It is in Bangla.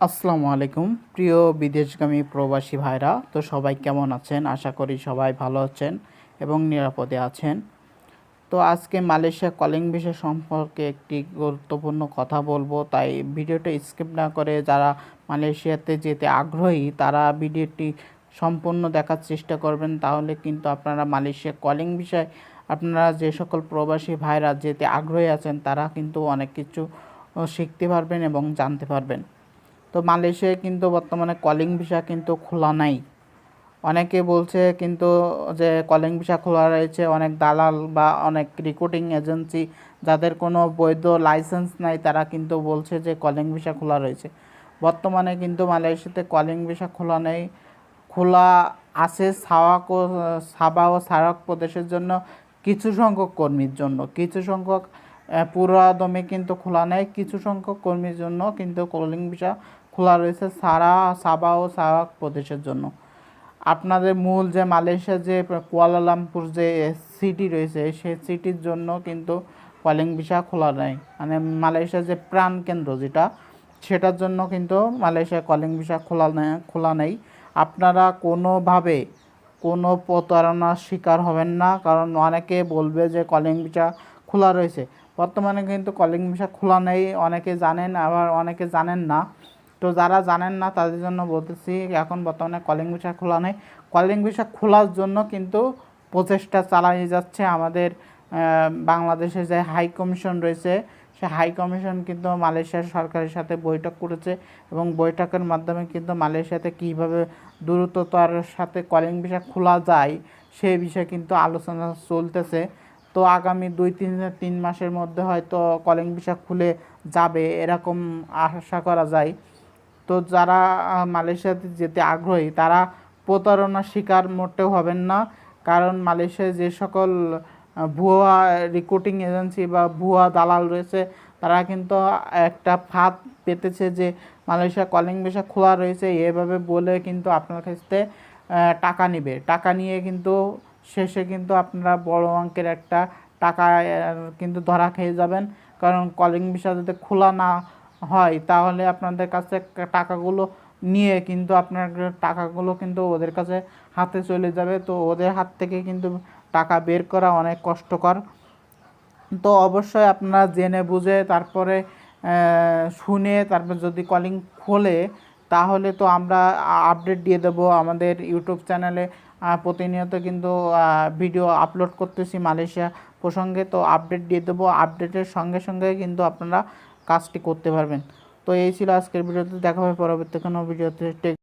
আসসালামু আলাইকুম। প্রিয় বিদেশগামী প্রবাসী ভাইরা, তো সবাই কেমন আছেন? আশা করি সবাই ভালো আছেন এবং নিরাপদে আছেন। তো আজকে মালয়েশিয়া কলিং বিষয় সম্পর্কে একটি গুরুত্বপূর্ণ কথা বলব, তাই ভিডিওটা স্কিপ না করে যারা মালয়েশিয়াতে যেতে আগ্রহী, তারা ভিডিওটি সম্পূর্ণ দেখার চেষ্টা করবেন। তাহলে কিন্তু আপনারা মালয়েশিয়া কলিং বিষয় আপনারা যে সকল প্রবাসী ভাইরা যেতে আগ্রহী আছেন, তারা কিন্তু অনেক কিছু শিখতে পারবেন এবং জানতে পারবেন। তো মালয়েশিয়ায় কিন্তু বর্তমানে কলিং ভিসা কিন্তু খোলা নাই। অনেকে বলছে কিন্তু যে কলিং ভিসা খোলা রয়েছে, অনেক দালাল বা অনেক রিক্রুটিং এজেন্সি যাদের কোনো বৈধ লাইসেন্স নাই, তারা কিন্তু বলছে যে কলিং ভিসা খোলা রয়েছে। বর্তমানে কিন্তু মালয়েশিয়াতে কলিং ভিসা খোলা নেই। খোলা আছে সাওয়াক ও সাবা ও সারাক প্রদেশের জন্য কিছু সংখ্যক কর্মীর জন্য। কিছু সংখ্যক পুরাদমে কিন্তু খোলা নেই। কিছু সংখ্যক কর্মীর জন্য কিন্তু কলিং ভিসা খোলা রয়েছে সারা সাবা ও সারাক প্রদেশের জন্য। আপনাদের মূল যে মালয়েশিয়ার যে কুয়ালালামপুর যে সিটি রয়েছে, সেই সিটির জন্য কিন্তু কলিং ভিসা খোলা নেই। মানে মালয়েশিয়ার যে প্রাণ কেন্দ্র যেটা, সেটার জন্য কিন্তু মালয়েশিয়া কলিং ভিসা খোলা নেই খোলা নেই। আপনারা কোনোভাবে কোনো প্রতারণার শিকার হবেন না, কারণ অনেকে বলবে যে কলিং ভিসা খোলা রয়েছে। বর্তমানে কিন্তু কলিং ভিসা খোলা নেই, অনেকে জানেন, আবার অনেকে জানেন না। তো যারা জানেন না, তাদের জন্য বলতেছি, এখন বর্তমানে কলিং ভিসা খোলা নেই। কলিং ভিসা খোলার জন্য কিন্তু প্রচেষ্টা চালিয়ে যাচ্ছে আমাদের বাংলাদেশে যে হাই কমিশন রয়েছে, সে হাই কমিশন কিন্তু মালয়েশিয়ার সরকারের সাথে বৈঠক করেছে এবং বৈঠকের মাধ্যমে কিন্তু মালয়েশিয়াতে কীভাবে দ্রুততার সাথে কলিং ভিসা খোলা যায় সেই বিষয়ে কিন্তু আলোচনা চলতেছে। তো আগামী দুই তিন তিন মাসের মধ্যে হয়তো কলিং ভিসা খুলে যাবে, এরকম আশা করা যায়। তো যারা মালয়েশিয়াতে যেতে আগ্রহী, তারা প্রতারণার শিকার মোটেও হবেন না। কারণ মালয়েশিয়ায় যে সকল ভুয়া রিক্রুটিং এজেন্সি বা ভুয়া দালাল রয়েছে, তারা কিন্তু একটা ফাঁদ পেতেছে যে মালয়েশিয়া কলিং ভিসা খোলা রয়েছে। এভাবে বলে কিন্তু আপনার কাছ থেকে টাকা নিবে। টাকা নিয়ে কিন্তু শেষে কিন্তু আপনারা বড় অঙ্কের একটা টাকা কিন্তু ধরা খেয়ে যাবেন। কারণ কলিং ভিসা যদি খোলা না হয়, তাহলে আপনাদের কাছে টাকাগুলো নিয়ে কিন্তু আপনার টাকাগুলো কিন্তু ওদের কাছে হাতে চলে যাবে। তো ওদের হাত থেকে কিন্তু টাকা বের করা অনেক কষ্টকর। তো অবশ্যই আপনারা জেনে বুঝে তারপরে শুনে তারপর যদি কলিং খোলে, তাহলে তো আমরা আপডেট দিয়ে দেবো আমাদের ইউটিউব চ্যানেলে প্রতিনিয়ত কিন্তু ভিডিও আপলোড করতেছি মালয়েশিয়া প্রসঙ্গে। তো আপডেট দিয়ে দেবো। আপডেটের সঙ্গে সঙ্গে কিন্তু আপনারা কাজটি করতে পারবেন। তো এই ছিল আজকের ভিডিওতে। দেখা হবে পরবর্তী কোনো ভিডিওতে।